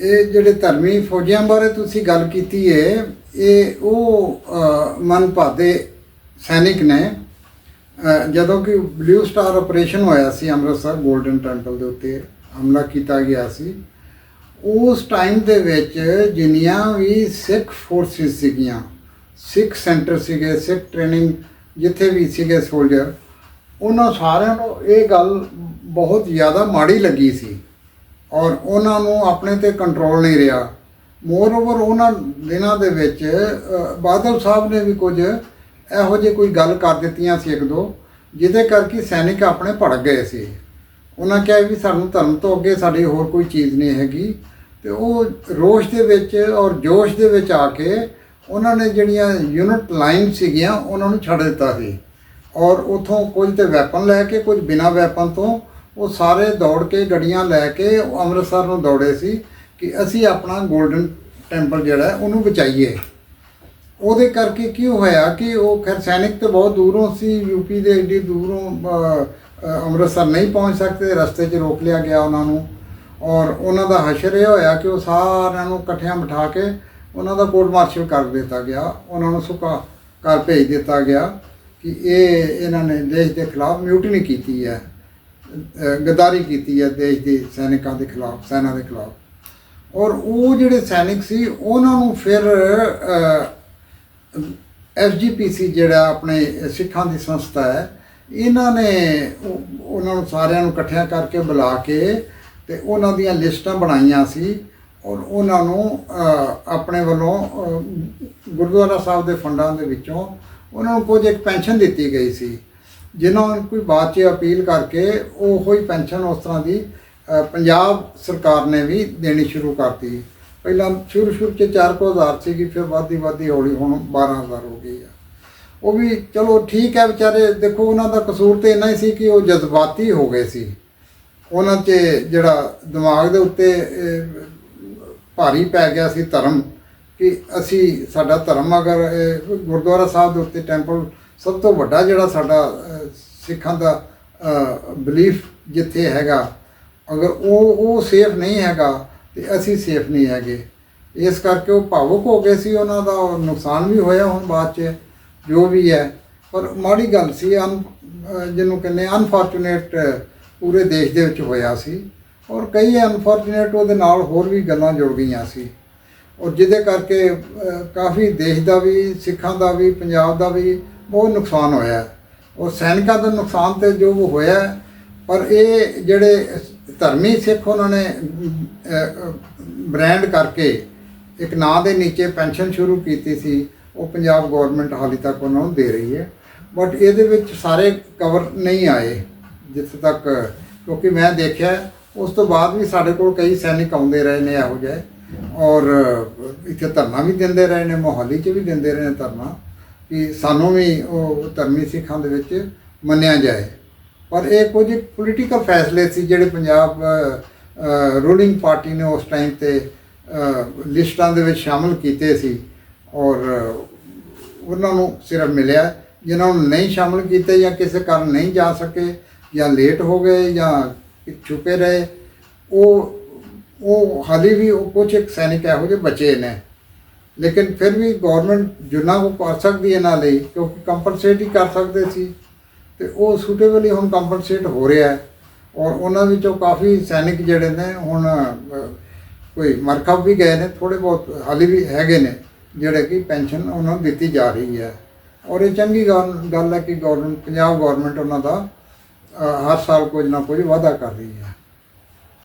ਇਹ ਜਿਹੜੇ ਧਰਮੀ ਫੌਜੀਆਂ ਬਾਰੇ ਤੁਸੀਂ ਗੱਲ ਕੀਤੀ ਹੈ ਇਹ ਉਹ ਅ, ਮਨਭਾਦੇ ਸੈਨਿਕ ਨੇ। ਜਦੋਂ ਕਿ ਬਲੂ ਸਟਾਰ ਆਪਰੇਸ਼ਨ ਹੋਇਆ ਸੀ ਅੰਮ੍ਰਿਤਸਰ 골ਡਨ ਟੈਂਪਲ ਦੇ ਉੱਤੇ ਹਮਲਾ ਕੀਤਾ ਗਿਆ ਸੀ। ਉਸ ਟਾਈਮ ਦੇ ਵਿੱਚ ਜਿੰਨੀਆਂ ਵੀ ਸਿੱਖ ਫੋਰਸਿਸ ਸੀਗੀਆਂ ਸਿੱਖ ਸੈਂਟਰ ਸੀਗੇ ਸਿੱਖ ਟ੍ਰੇਨਿੰਗ ਜਿੱਥੇ ਵੀ ਸੀਗੇ ਸੋਲਜਰ ਉਹਨਾਂ ਸਾਰਿਆਂ ਨੂੰ ਇਹ ਗੱਲ ਬਹੁਤ ਜ਼ਿਆਦਾ ਮਾੜੀ ਲੱਗੀ ਸੀ। ਔਰ ਉਹਨਾਂ ਨੂੰ ਆਪਣੇ ਤੇ ਕੰਟਰੋਲ ਨਹੀਂ ਰਿਹਾ। ਮੋਰ ਓਵਰ ਉਹਨਾਂ ਦਿਨਾਂ ਦੇ ਵਿੱਚ ਬਾਦਲ ਸਾਹਿਬ ਨੇ ਵੀ ਕੁਝ ਇਹੋ ਜਿਹੀ ਕੋਈ ਗੱਲ ਕਰ ਦਿੱਤੀਆਂ ਸੀ ਇੱਕ ਦੋ, ਜਿਹਦੇ ਕਰਕੇ ਸੈਨਿਕ ਆਪਣੇ ਭੜਕ ਗਏ ਸੀ। ਉਹਨਾਂ ਕਿਹਾ ਵੀ ਸਾਨੂੰ ਧਰਮ ਤੋਂ ਅੱਗੇ ਸਾਡੀ ਹੋਰ ਕੋਈ ਚੀਜ਼ ਨਹੀਂ ਹੈਗੀ। ਤੇ ਉਹ ਰੋਸ਼ ਦੇ ਵਿੱਚ ਔਰ ਜੋਸ਼ ਦੇ ਵਿੱਚ ਆ ਕੇ ਉਹਨਾਂ ਨੇ ਜਿਹੜੀਆਂ ਯੂਨਿਟ ਲਾਈਨ ਸੀਗੀਆਂ, ਉਹਨਾਂ ਨੂੰ ਛੱਡ ਦਿੱਤਾ ਸੀ। ਔਰ ਉਥੋਂ ਕੁਝ ਤੇ ਵੈਪਨ ਲੈ ਕੇ, ਕੁਝ ਬਿਨਾ ਵੈਪਨ ਤੋਂ ਉਹ ਸਾਰੇ ਦੌੜ ਕੇ ਗੱਡੀਆਂ ਲੈ ਕੇ ਅੰਮ੍ਰਿਤਸਰ ਨੂੰ ਦੌੜੇ ਸੀ ਕਿ ਅਸੀਂ ਆਪਣਾ 골ਡਨ ਟੈਂਪਲ ਜਿਹੜਾ ਉਹਨੂੰ ਬਚਾਈਏ। ਉਹਦੇ ਕਰਕੇ ਕੀ ਹੋਇਆ ਕਿ ਉਹ ਖੈਰ ਸੈਨਿਕ ਤੇ ਬਹੁਤ ਦੂਰੋਂ ਸੀ ਯੂਪੀ ਦੇ ਏਡੀ ਦੂਰੋਂ ਅੰਮ੍ਰਿਤਸਰ ਨਹੀਂ ਪਹੁੰਚ ਸਕਦੇ, ਰਸਤੇ 'ਚ ਰੋਕ ਲਿਆ ਗਿਆ ਉਹਨਾਂ ਨੂੰ। ਔਰ ਉਹਨਾਂ ਦਾ ਹਸ਼ਰ ਇਹ ਹੋਇਆ ਕਿ ਉਹ ਸਾਰਿਆਂ ਨੂੰ ਇਕੱਠਿਆਂ ਬਿਠਾ ਕੇ ਉਹਨਾਂ ਦਾ ਕੋਰਟ ਮਾਰਸ਼ਲ ਕਰ ਦਿੱਤਾ ਗਿਆ, ਉਹਨਾਂ ਨੂੰ ਸੁਕਾ ਕਰ ਭੇਜ ਦਿੱਤਾ ਗਿਆ ਕਿ ਇਹ ਇਹਨਾਂ ਨੇ ਦੇਸ਼ ਦੇ ਖਿਲਾਫ ਮਿਊਟਨੀ ਕੀਤੀ ਹੈ। ਗਦਾਰੀ ਕੀਤੀ ਹੈ ਦੇਸ਼ ਦੇ ਸੈਨਿਕਾਂ ਦੇ ਖਿਲਾਫ, ਸੈਨਾ ਦੇ ਖਿਲਾਫ। ਔਰ ਉਹ ਜਿਹੜੇ ਸੈਨਿਕ ਸੀ, ਉਹਨਾਂ ਨੂੰ ਫਿਰ ਐਸਜੀਪੀਸੀ ਜਿਹੜਾ ਆਪਣੇ ਸਿੱਖਾਂ ਦੀ ਸੰਸਥਾ ਹੈ, ਇਹਨਾਂ ਨੇ ਉਹਨਾਂ ਨੂੰ ਸਾਰਿਆਂ ਨੂੰ ਇਕੱਠਿਆਂ ਕਰਕੇ ਬੁਲਾ ਕੇ ਤੇ ਉਹਨਾਂ ਦੀਆਂ ਲਿਸਟਾਂ ਬਣਾਈਆਂ ਸੀ ਔਰ ਉਹਨਾਂ ਨੂੰ ਆਪਣੇ ਵੱਲੋਂ ਗੁਰਦੁਆਰਾ ਸਾਹਿਬ ਦੇ ਫੰਡਾਂ ਦੇ ਵਿੱਚੋਂ ਉਹਨਾਂ ਨੂੰ ਕੁਝ ਇੱਕ ਪੈਨਸ਼ਨ ਦਿੱਤੀ ਗਈ ਸੀ। ਜਿਨ੍ਹਾਂ ਨੂੰ ਕੋਈ ਬਾਅਦ 'ਚ ਅਪੀਲ ਕਰਕੇ ਉਹ ਹੀ ਪੈਨਸ਼ਨ ਉਸ ਤਰ੍ਹਾਂ ਦੀ ਪੰਜਾਬ ਸਰਕਾਰ ਨੇ ਵੀ ਦੇਣੀ ਸ਼ੁਰੂ ਕਰਤੀ। ਪਹਿਲਾਂ ਸ਼ੁਰੂ ਸ਼ੁਰੂ 'ਚ 4000 ਸੀਗੀ, ਫਿਰ ਵੱਧਦੀ ਵੱਧਦੀ ਹੌਲੀ ਹੁਣ 12000 ਹੋ ਗਈ ਆ। ਉਹ ਵੀ ਚਲੋ ਠੀਕ ਹੈ ਵਿਚਾਰੇ, ਦੇਖੋ ਉਹਨਾਂ ਦਾ ਕਸੂਰ ਤੇ ਇੰਨਾ ਹੀ ਸੀ ਕਿ ਉਹ ਜਜ਼ਬਾਤੀ ਹੋ ਗਏ ਸੀ। ਉਹਨਾਂ 'ਚ ਜਿਹੜਾ ਦਿਮਾਗ ਦੇ ਉੱਤੇ ਭਾਰੀ ਪੈ ਗਿਆ ਸੀ ਧਰਮ ਕਿ ਅਸੀਂ, ਸਾਡਾ ਧਰਮ ਅਗਰ ਗੁਰਦੁਆਰਾ ਸਾਹਿਬ ਦੇ ਉੱਤੇ ਟੈਂਪਲ ਸਭ ਤੋਂ ਵੱਡਾ ਜਿਹੜਾ ਸਾਡਾ ਸਿੱਖਾਂ ਦਾ ਬਲੀਫ ਜਿੱਥੇ ਹੈਗਾ, ਅਗਰ ਉਹ ਉਹ ਸੇਫ ਨਹੀਂ ਹੈਗਾ, ਤੇ ਅਸੀਂ ਸੇਫ ਨਹੀਂ ਹੈਗੇ। ਇਸ ਕਰਕੇ ਉਹ ਭਾਵੁਕ ਹੋ ਗਏ ਸੀ, ਉਹਨਾਂ ਦਾ ਨੁਕਸਾਨ ਵੀ ਹੋਇਆ ਹੁਣ ਬਾਅਦ ਚ, ਜੋ ਵੀ ਹੈ। ਪਰ ਮਾੜੀ ਗੱਲ ਸੀ, ਅਨ ਜਿਹਨੂੰ ਕਹਿੰਦੇ ਅਨਫੋਰਚੂਨੇਟ ਪੂਰੇ ਦੇਸ਼ ਦੇ ਵਿੱਚ ਹੋਇਆ ਸੀ। ਔਰ ਕਈ ਅਨਫੋਰਚੂਨੇਟ ਉਹਦੇ ਨਾਲ ਹੋਰ ਵੀ ਗੱਲਾਂ ਜੁੜ ਗਈਆਂ ਸੀ। ਔਰ ਜਿਹਦੇ ਕਰਕੇ ਕਾਫੀ ਦੇਸ਼ ਦਾ ਵੀ, ਸਿੱਖਾਂ ਦਾ ਵੀ, ਪੰਜਾਬ ਦਾ ਵੀ ਉਹ ਨੁਕਸਾਨ ਹੋਇਆ। ਉਹ ਸੈਨਿਕਾਂ ਦਾ ਨੁਕਸਾਨ ਤੇ ਜੋ ਹੋਇਆ, ਪਰ ਇਹ ਜਿਹੜੇ ਧਰਮੀ ਸਿੱਖ ਉਹਨਾਂ ਨੇ ਬ੍ਰਾਂਡ ਕਰਕੇ ਇੱਕ ਨਾਂ ਦੇ ਨੀਚੇ ਪੈਨਸ਼ਨ ਸ਼ੁਰੂ ਕੀਤੀ ਸੀ, ਉਹ ਪੰਜਾਬ ਗਵਰਨਮੈਂਟ ਹਾਲੇ ਤੱਕ ਉਹਨਾਂ ਨੂੰ ਦੇ ਰਹੀ ਹੈ। ਬਟ ਇਹਦੇ ਵਿੱਚ ਸਾਰੇ ਕਵਰ ਨਹੀਂ ਆਏ ਜਿੱਥੇ ਤੱਕ, ਕਿਉਂਕਿ ਮੈਂ ਦੇਖਿਆ, ਉਸ ਤੋਂ ਬਾਅਦ ਵੀ ਸਾਡੇ ਕੋਲ ਕਈ ਸੈਨਿਕ ਆਉਂਦੇ ਰਹੇ ਨੇ ਇਹੋ ਜਿਹੇ, ਔਰ ਇੱਥੇ ਧਰਨਾ ਵੀ ਦਿੰਦੇ ਰਹੇ ਨੇ, ਮੋਹਾਲੀ 'ਚ ਵੀ ਦਿੰਦੇ ਰਹੇ ਨੇ ਧਰਨਾ। ਕਿ ਸਾਨੂੰ ਵੀ ਉਹ ਧਰਮੀ ਸਿੱਖਾਂ ਦੇ ਵਿੱਚ ਮੰਨਿਆ ਜਾਏ। ਪਰ ਇਹ ਕੁਝ ਪੋਲੀਟੀਕਲ ਫੈਸਲੇ ਸੀ ਜਿਹੜੇ ਪੰਜਾਬ ਰੂਲਿੰਗ ਪਾਰਟੀ ਨੇ ਉਸ ਟਾਈਮ ਤੇ ਲਿਸਟਾਂ ਦੇ ਵਿੱਚ ਸ਼ਾਮਲ ਕੀਤੇ ਸੀ ਔਰ ਉਹਨਾਂ ਨੂੰ ਸਿਰਫ ਮਿਲਿਆ। ਜਿਨ੍ਹਾਂ ਨੂੰ ਨਹੀਂ ਸ਼ਾਮਲ ਕੀਤੇ ਜਾਂ ਕਿਸੇ ਕਾਰਨ ਨਹੀਂ ਜਾ ਸਕੇ ਜਾਂ ਲੇਟ ਹੋ ਗਏ ਜਾਂ ਛੁਪੇ ਰਹੇ, ਉਹ ਉਹ ਹਾਲੇ ਵੀ ਉਹ ਕੁਝ ਇੱਕ ਸੈਨਿਕ ਇਹੋ ਜਿਹੇ ਬਚੇ ਨੇ। ਲੇਕਿਨ ਫਿਰ ਵੀ ਗਵਰਨਮੈਂਟ ਜਿੰਨਾ ਕੁ ਕਰ ਸਕਦੀ ਇਹਨਾਂ ਲਈ, ਕਿਉਂਕਿ ਕੰਪਨਸੇਟ ਹੀ ਕਰ ਸਕਦੇ ਸੀ, ਤੇ ਉਹ ਸੂਟੇਬਲੀ ਹੁਣ ਕੰਪਨਸੇਟ ਹੋ ਰਿਹਾ ਹੈ। ਔਰ ਉਹਨਾਂ ਵਿੱਚੋਂ ਕਾਫੀ ਸੈਨਿਕ ਜਿਹੜੇ ਨੇ, ਹੁਣ ਕੋਈ ਮਰਕਬ ਵੀ ਗਏ ਨੇ ਥੋੜੇ ਬਹੁਤ ਹਾਲੇ ਵੀ ਹੈਗੇ ਨੇ, ਜਿਹੜੇ ਕਿ ਪੈਨਸ਼ਨ ਉਹਨਾਂ ਨੂੰ ਦਿੱਤੀ ਜਾ ਰਹੀ ਹੈ। ਔਰ ਇਹ ਚੰਗੀ ਗੱਲ ਹੈ ਕਿ ਗਵਰਨਮੈਂਟ ਪੰਜਾਬ ਗਵਰਨਮੈਂਟ ਉਹਨਾਂ ਦਾ ਹਰ ਸਾਲ ਕੁਝ ਨਾ ਕੁਝ ਵਾਅਦਾ ਕਰ ਰਹੀ ਹੈ।